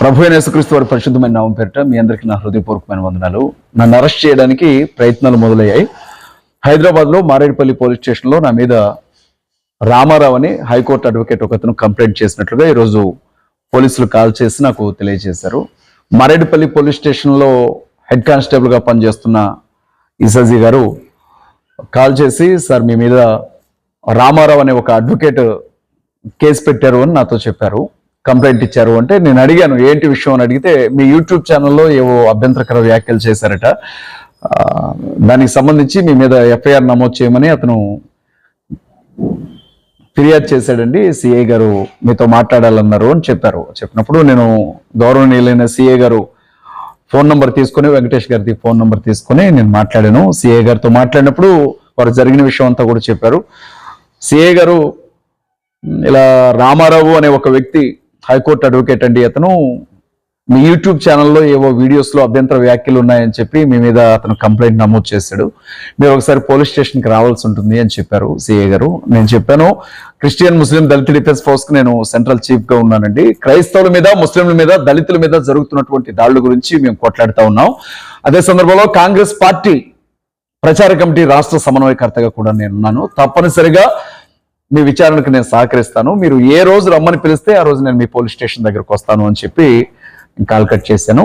ప్రభు అయిన యేసుక్రీస్తు వారి పరిశుద్ధమైన నామం పేరిట మీ అందరికీ నా హృదయపూర్వకమైన వందనాలు. నన్ను అరెస్ట్ చేయడానికి ప్రయత్నాలు మొదలయ్యాయి. హైదరాబాద్లో మారేడుపల్లి పోలీస్ స్టేషన్లో నా మీద రామారావు అని హైకోర్టు అడ్వకేట్ ఒకతను కంప్లైంట్ చేసినట్లుగా ఈరోజు పోలీసులు కాల్ చేసి నాకు తెలియజేశారు. మారేడుపల్లి పోలీస్ స్టేషన్లో హెడ్ కానిస్టేబుల్గా పనిచేస్తున్న ఇసాజీ గారు కాల్ చేసి సార్ మీ మీద రామారావు అనే ఒక అడ్వకేట్ కేసు పెట్టారు అని నాతో చెప్పారు. కంప్లైంట్ ఇచ్చారు అంటే నేను అడిగాను ఏంటి విషయం అని అడిగితే మీ యూట్యూబ్ ఛానల్లో ఏవో అభ్యంతరకర వ్యాఖ్యలు చేశారట. దానికి సంబంధించి మీ మీద ఎఫ్ఐఆర్ నమోదు చేయమని అతను ఫిర్యాదు చేశాడండి. సిఏ గారు మీతో మాట్లాడాలన్నారు అని చెప్పారు. చెప్పినప్పుడు నేను గౌరవనీయులైన సిఏ గారు ఫోన్ నంబర్ తీసుకుని వెంకటేష్ గారిది ఫోన్ నంబర్ తీసుకుని నేను మాట్లాడాను. సిఏ గారితో మాట్లాడినప్పుడు వారు జరిగిన విషయం అంతా కూడా చెప్పారు. సిఏ గారు ఇలా రామారావు అనే ఒక వ్యక్తి హైకోర్టు అడ్వకేట్ అండి అతను. మీ యూట్యూబ్ ఛానల్లో ఏవో వీడియోస్లో అభ్యంతర వ్యాఖ్యలు ఉన్నాయని చెప్పి మీ మీద అతను కంప్లైంట్ నమోదు చేశాడు. మీరు ఒకసారి పోలీస్ స్టేషన్కి రావాల్సి ఉంటుంది అని చెప్పారు సిఏ గారు. నేను చెప్పాను క్రిస్టియన్ ముస్లిం దళిత డిఫెన్స్ ఫోర్స్కి నేను సెంట్రల్ చీఫ్గా ఉన్నానండి. క్రైస్తవుల మీద ముస్లింల మీద దళితుల మీద జరుగుతున్నటువంటి దాడుల గురించి మేము కొట్లాడుతూ ఉన్నాం. అదే సందర్భంలో కాంగ్రెస్ పార్టీ ప్రచార కమిటీ రాష్ట్ర సమన్వయకర్తగా కూడా నేను ఉన్నాను తప్పనిసరిగా మీ విచారణకు నేను సహకరిస్తాను. మీరు ఏ రోజు రమ్మని పిలిస్తే ఆ రోజు నేను మీ పోలీస్ స్టేషన్ దగ్గరకు వస్తాను అని చెప్పి కాల్ కట్ చేశాను.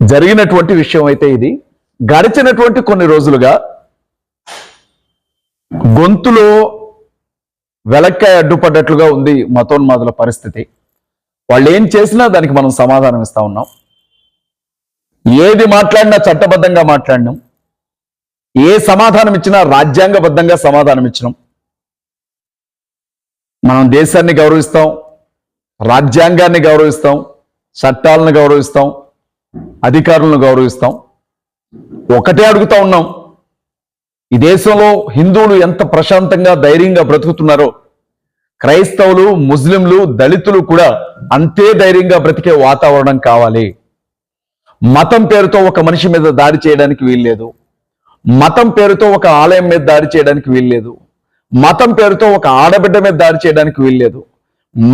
జరిగినటువంటి విషయం అయితే ఇది. గడిచినటువంటి కొన్ని రోజులుగా గొంతులో వెలక్కాయ అడ్డుపడ్డట్లుగా ఉంది మతోన్మాదుల పరిస్థితి. వాళ్ళు ఏం చేసినా దానికి మనం సమాధానం ఇస్తా ఉన్నాం. ఏది మాట్లాడినా చట్టబద్ధంగా మాట్లాడినాం. ఏ సమాధానం ఇచ్చినా రాజ్యాంగబద్ధంగా సమాధానం ఇచ్చినాం. మనం దేశాన్ని గౌరవిస్తాం రాజ్యాంగాన్ని గౌరవిస్తాం చట్టాలను గౌరవిస్తాం అధికారులను గౌరవిస్తాం. ఒకటే అడుగుతా ఉన్నాం. ఈ దేశంలో హిందువులు ఎంత ప్రశాంతంగా ధైర్యంగా బ్రతుకుతున్నారో క్రైస్తవులు ముస్లింలు దళితులు కూడా అంతే ధైర్యంగా బ్రతికే వాతావరణం కావాలి. మతం పేరుతో ఒక మనిషి మీద దాడి చేయడానికి వీల్లేదు. మతం పేరుతో ఒక ఆలయం మీద దాడి చేయడానికి వీల్లేదు. మతం పేరుతో ఒక ఆడబిడ్డ మీద దాడి చేయడానికి వీల్లేదు.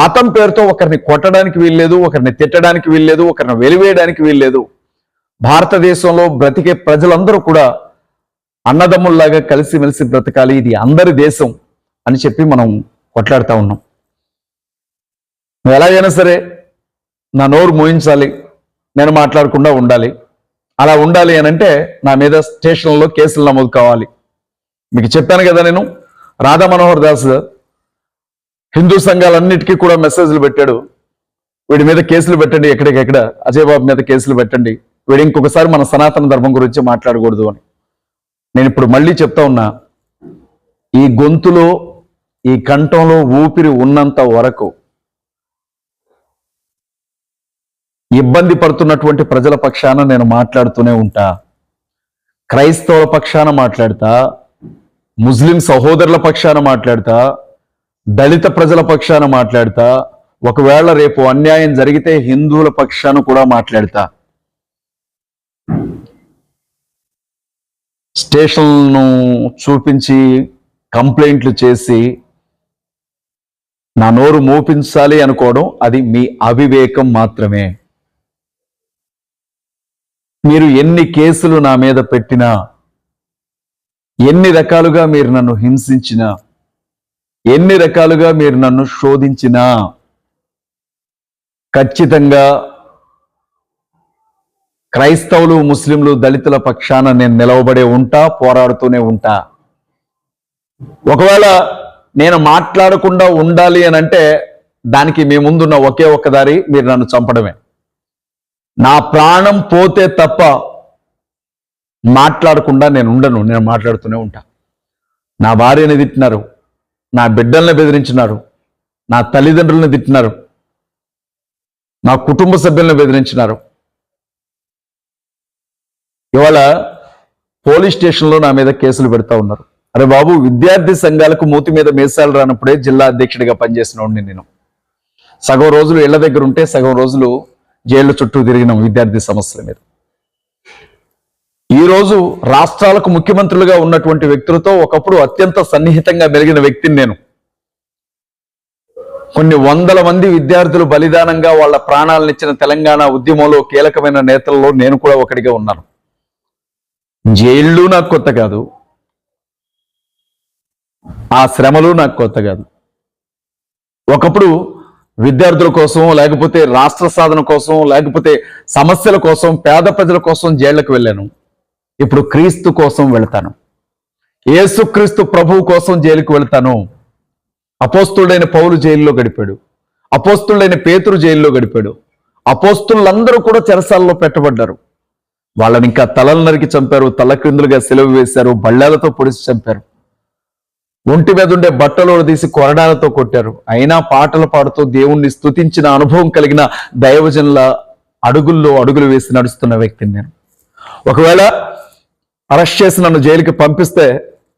మతం పేరుతో ఒకరిని కొట్టడానికి వీల్లేదు ఒకరిని తిట్టడానికి వీల్లేదు ఒకరిని వెలివేయడానికి వీల్లేదు. భారతదేశంలో బ్రతికే ప్రజలందరూ కూడా అన్నదమ్ముల్లాగా కలిసిమెలిసి బ్రతకాలి ఇది అందరి దేశం అని చెప్పి మనం కొట్లాడుతూ ఉన్నాం. నువ్వు ఎలాగైనా సరే నా నోరు మోయించాలి నేను మాట్లాడకుండా ఉండాలి. అలా ఉండాలి అని అంటే నా మీద స్టేషన్లో కేసులు నమోదు కావాలి. మీకు చెప్పాను కదా నేను రాధా మనోహర్ దాస్ హిందూ సంఘాలన్నిటికీ కూడా మెసేజ్లు పెట్టాడు. వీడి మీద కేసులు పెట్టండి ఎక్కడికెక్కడ. అజయ్ బాబు మీద కేసులు పెట్టండి. వీడు ఇంకొకసారి మన సనాతన ధర్మం గురించి మాట్లాడకూడదు అని. నేను ఇప్పుడు మళ్ళీ చెప్తా ఉన్నా ఈ గొంతులో ఈ కంఠంలో ఊపిరి ఉన్నంత వరకు ఇబ్బంది పడుతున్నటువంటి ప్రజల పక్షాన నేను మాట్లాడుతూనే ఉంటా. క్రైస్తవుల పక్షాన మాట్లాడతా ముస్లిం సహోదరుల పక్షాన మాట్లాడతా దళిత ప్రజల పక్షాన మాట్లాడతా ఒకవేళ రేపు అన్యాయం జరిగితే హిందువుల పక్షాన కూడా మాట్లాడతా. స్టేషన్ను చూపించి కంప్లైంట్లు చేసి నా నోరు మోపించాలి అనుకోవడం అది మీ అవివేకం మాత్రమే. మీరు ఎన్ని కేసులు నా మీద పెట్టినా ఎన్ని రకాలుగా మీరు నన్ను హింసించినా ఎన్ని రకాలుగా మీరు నన్ను శోధించినా ఖచ్చితంగా క్రైస్తవులు ముస్లింలు దళితుల పక్షాన నేను నిలవబడే ఉంటా పోరాడుతూనే ఉంటా. ఒకవేళ నేను మాట్లాడకుండా ఉండాలి అని అంటే దానికి మీ ముందున్న ఒకే ఒక్క దారి మీరు నన్ను చంపడమే. నా ప్రాణం పోతే తప్ప మాట్లాడకుండా నేను ఉండను నేను మాట్లాడుతూనే ఉంటా. నా భార్యని తిట్టినారు నా బిడ్డల్ని బెదిరించినారు నా తల్లిదండ్రులను తిట్టినారు నా కుటుంబ సభ్యులను బెదిరించినారు. ఇవాళ పోలీస్ స్టేషన్లో నా మీద కేసులు పెడతా ఉన్నారు. అరే బాబు విద్యార్థి సంఘాలకు మూతి మీద మేసాలు రానప్పుడే జిల్లా అధ్యక్షుడిగా పనిచేసిన నేను. సగం రోజులు ఇళ్ళ దగ్గర ఉంటే సగం రోజులు జైళ్ళ చుట్టూ తిరిగినాం విద్యార్థి సమస్యల మీద. ఈరోజు రాష్ట్రాలకు ముఖ్యమంత్రులుగా ఉన్నటువంటి వ్యక్తులతో ఒకప్పుడు అత్యంత సన్నిహితంగా మెలిగిన వ్యక్తిని నేను. కొన్ని వందల మంది విద్యార్థులు బలిదానంగా వాళ్ళ ప్రాణాలను ఇచ్చిన తెలంగాణ ఉద్యమంలో కీలకమైన నేతల్లో నేను కూడా ఒకటిగా ఉన్నాను. జైళ్ళు నాకు కొత్త కాదు. ఆ శ్రమలు నాకు కొత్త కాదు. ఒకప్పుడు విద్యార్థుల కోసం లేకపోతే రాష్ట్ర సాధన కోసం లేకపోతే సమస్యల కోసం పేద ప్రజల కోసం జైళ్ళకు వెళ్ళాను. ఇప్పుడు క్రీస్తు కోసం వెళ్తాను. ఏసుక్రీస్తు ప్రభువు కోసం జైలుకు వెళ్తాను. అపోస్తుడైన పౌలు జైల్లో గడిపాడు. అపోస్తుడైన పేతురు జైల్లో గడిపాడు. అపోస్తులందరూ కూడా చెరసాలలో పెట్టబడ్డారు. వాళ్ళని ఇంకా తలలు నరికి చంపారు తల క్రిందులుగా సెలవు వేశారు బళ్ళాలతో పొడిచి చంపారు. ఒంటి మీద ఉండే బట్టలు తీసి కొరడాలతో కొట్టారు. అయినా పాటలు పాడుతూ దేవుణ్ణి స్తుతించిన అనుభవం కలిగిన దైవజనుల అడుగుల్లో అడుగులు వేసి నడుస్తున్న వ్యక్తిని నేను. ఒకవేళ అరెస్ట్ చేసి నన్ను జైలుకి పంపిస్తే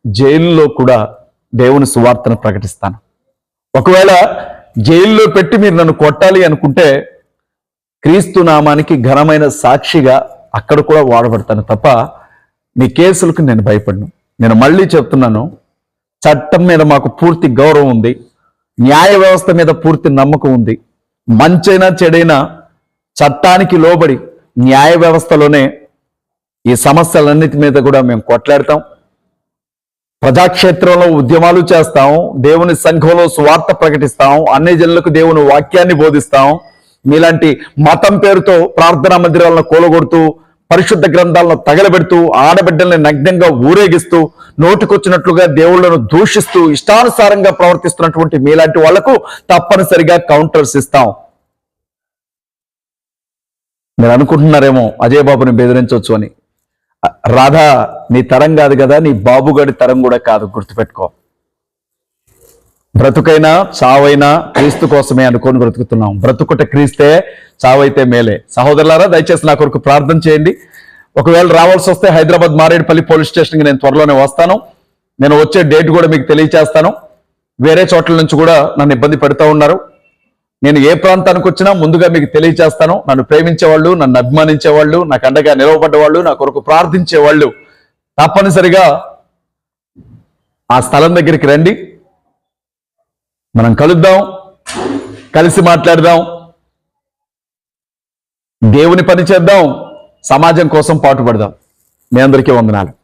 జైల్లో కూడా దేవుని సువార్తను ప్రకటిస్తాను. ఒకవేళ జైల్లో పెట్టి మీరు నన్ను కొట్టాలి అనుకుంటే క్రీస్తు నామానికి ఘనమైన సాక్షిగా అక్కడ కూడా వాడబడతాను తప్ప మీ కేసులకు నేను భయపడను. నేను మళ్ళీ చెప్తున్నాను చట్టం మీద మాకు పూర్తి గౌరవం ఉంది న్యాయ వ్యవస్థ మీద పూర్తి నమ్మకం ఉంది. మంచైనా చెడైనా చట్టానికి లోబడి న్యాయ వ్యవస్థలోనే ఈ సమస్యలన్నిటి మీద కూడా మేము కొట్లాడతాం. ప్రజాక్షేత్రంలో ఉద్యమాలు చేస్తాం. దేవుని సంఘంలో సువార్త ప్రకటిస్తాం. అన్ని జనులకు దేవుని వాక్యాన్ని బోధిస్తాం. మీలాంటి మతం పేరుతో ప్రార్థనా మందిరాలను కూలగొడుతూ పరిశుద్ధ గ్రంథాలను తగలబెడుతూ ఆడబిడ్డల్ని నగ్నంగా ఊరేగిస్తూ నోటికొచ్చినట్లుగా దేవుళ్ళను దూషిస్తూ ఇష్టానుసారంగా ప్రవర్తిస్తున్నటువంటి మీలాంటి వాళ్ళకు తప్పనిసరిగా కౌంటర్స్ ఇస్తాం. మీరు అనుకుంటున్నారేమో అజయ్ బాబుని బెదిరించవచ్చు అని. రాధా నీ తరం కాదు కదా నీ బాబుగాడి తరం కూడా కాదు గుర్తుపెట్టుకో. బ్రతుకైనా చావైనా క్రీస్తు కోసమే అనుకొని బ్రతుకుతున్నాం. బ్రతుకుట క్రీస్తే చావైతే మేలే. సహోదరులారా దయచేసి నా కొరకు ప్రార్థన చేయండి. ఒకవేళ రావాల్సి వస్తే హైదరాబాద్ మారేడుపల్లి పోలీస్ స్టేషన్కి నేను త్వరలోనే వస్తాను. నేను వచ్చే డేట్ కూడా మీకు తెలియచేస్తాను. వేరే చోట్ల నుంచి కూడా నన్ను ఇబ్బంది పెడతా ఉన్నారు. నేను ఏ ప్రాంతానికి వచ్చినా ముందుగా మీకు తెలియచేస్తాను నన్ను ప్రేమించేవాళ్ళు నన్ను అభిమానించేవాళ్ళు నాకు అండగా నిలవబడ్డవాళ్ళు నా కొరకు ప్రార్థించేవాళ్ళు. తప్పనిసరిగా ఆ స్థలం దగ్గరికి రండి. మనం కలుద్దాం కలిసి మాట్లాడదాం. దేవుని పని చేద్దాం సమాజం కోసం పాటుపడదాం. మీ అందరికీ వందనాలు.